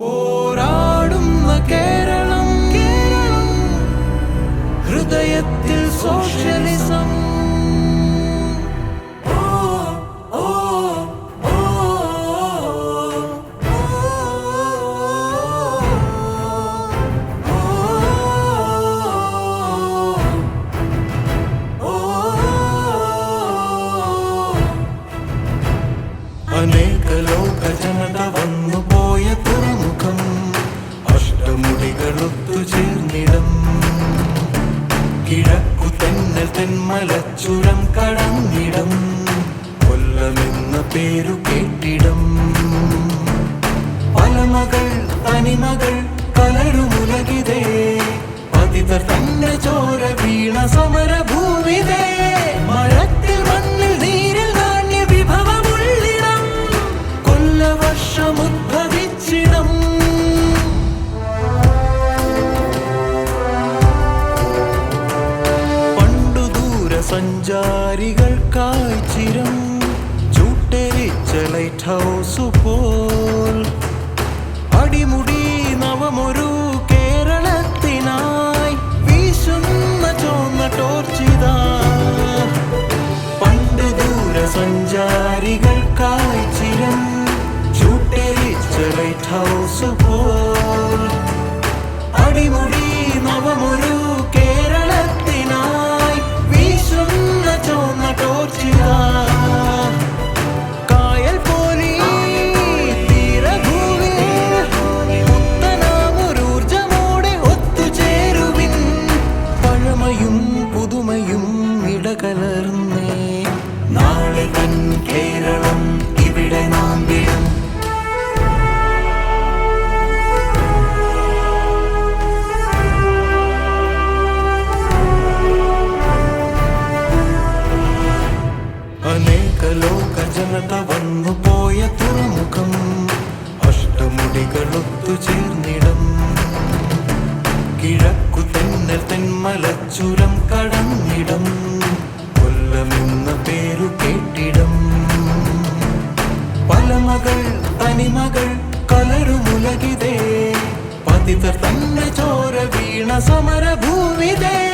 പോരാടുന്ന കേരളം കേരളം ഹൃദയത്തിൽ സോഷ്യലിസം. അനേക ലോക ജനത വന്നു അഷ്ടമുടികളൊത്തു ചേർന്നിടം. കിഴക്കു തെന്നൽ തെന്മലച്ചുരം കടന്നിടം. കൊല്ലമെന്ന പേരു കേട്ടിടം. പലമകൾ തനിമകൾ സഞ്ചാരികൾക്കായി ചിരം ചൂട്ടരിച്ച ലൈറ്റ് ഹൗസ് പോൽ. അടിമുടി നവമൊരു കേരളത്തിനായി വീശുന്ന ചോന്ന ടോർച്ചിതാ. പണ്ട് ദൂര സഞ്ചാരികൾക്കായി ചിരം ചൂട്ടരിച്ച ലൈറ്റ് ഹൗസ് പോൽ. അടിമുടി ഇടകലർന്നേ നാളെ തൻ കേരളം ഇവിടെ നാം വിടും. അനേക ലോക ജനത വന്നു പോയ തുറമുഖം. അഷ്ടമുടികളൊത്തു ചേർന്നിടം. കിഴക്കു തെന്നൽ തെന്മലച്ചുരം കടന്നിടം. തനിമകൾ കലരുമുലകിതേ. പതിതർ തന്നെ ചോര വീണ സമരഭൂമിതേ.